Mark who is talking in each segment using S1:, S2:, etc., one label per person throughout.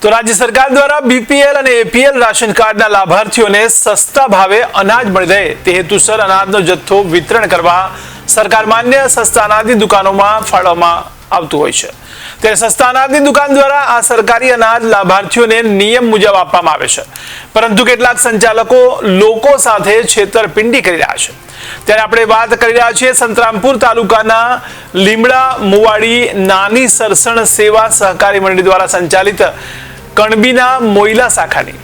S1: તો રાજ્ય સરકાર દ્વારા બીપીએલ અને એપીએલ રાશન કાર્ડના લાભાર્થીઓને સસ્તા ભાવે અનાજ મળી રહે તે હેતુસર અનાજનો જથ્થો વિતરણ કરવા સરકાર માન્ય સસ્તા અનાજની દુકાનોમાં ફાળવવામાં આવતું હોય છે. ત્યારે સસ્તા અનાજની દુકાન દ્વારા આ સરકારી અનાજ લાભાર્થીઓને નિયમ મુજબ આપવામાં આવે છે. પરંતુ કેટલાક સંચાલકો લોકો સાથે છેતરપિંડી કરી રહ્યા છે. ત્યારે આપણે વાત કરી રહ્યા છીએ સંતરામપુર તાલુકાના લીમડા મુવાડી નાની સરસણ સેવા સહકારી મંડળી દ્વારા સંચાલિત કણબીના મોઈલા શાખાની.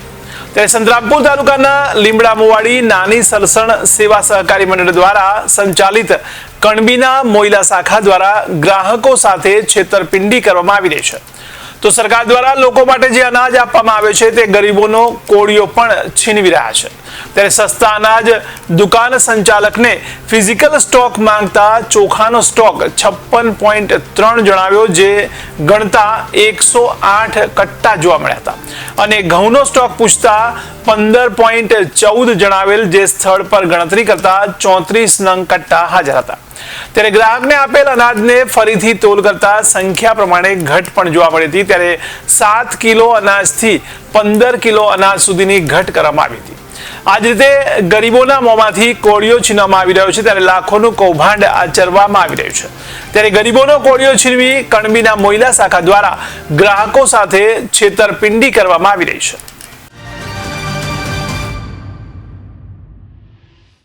S1: સંતરામપુર તાલુકાના લીમડા મુવાડી નાની સરસણ સેવા સહકારી મંડળ દ્વારા સંચાલિત કણબીના મોઈલા શાખા દ્વારા ગ્રાહકો સાથે છેતરપિંડી કરવામાં આવી રહી છે. તો સરકાર દ્વારા લોકો માટે જે અનાજ આપવામાં આવે છે તે ગરીબોનો કોળીઓ પણ છીનવી રહ્યા છે. ત્યારે સસ્તા અનાજ દુકાન સંચાલકને ફિઝિકલ સ્ટોક માંગતા ચોખાનો સ્ટોક છપ્પન પોઈન્ટ ત્રણ જણાવ્યો, જે ગણતા એકસો આઠ કટ્ટા જોવા મળ્યા હતા. અને ઘઉંનો સ્ટોક પૂછતા પંદર પોઈન્ટ ચૌદ જણાવેલ જે સ્થળ પર ગણતરી કરતા ચોત્રીસ નંગ કટ્ટા હાજર હતા. ત્યારે ગ્રાહકને આપેલ અનાજને ફરીથી તોલ કરતા સંખ્યા પ્રમાણે ઘટ પણ જોવા મળી હતી. ત્યારે સાત કિલો અનાજથી પંદર કિલો અનાજ સુધીની ઘટ કરવામાં આવી હતી. આ જ રીતે ગરીબોના મોંમાંથી કોળીઓ છીનવામાં આવી રહ્યો છે, ત્યારે લાખોનું કૌભાંડ આચરવામાં આવી રહ્યું છે. ત્યારે ગરીબોનો કોળીઓ છીનવી કણબીના મોહિલા શાખા દ્વારા ગ્રાહકો સાથે છેતરપિંડી કરવામાં આવી રહી છે.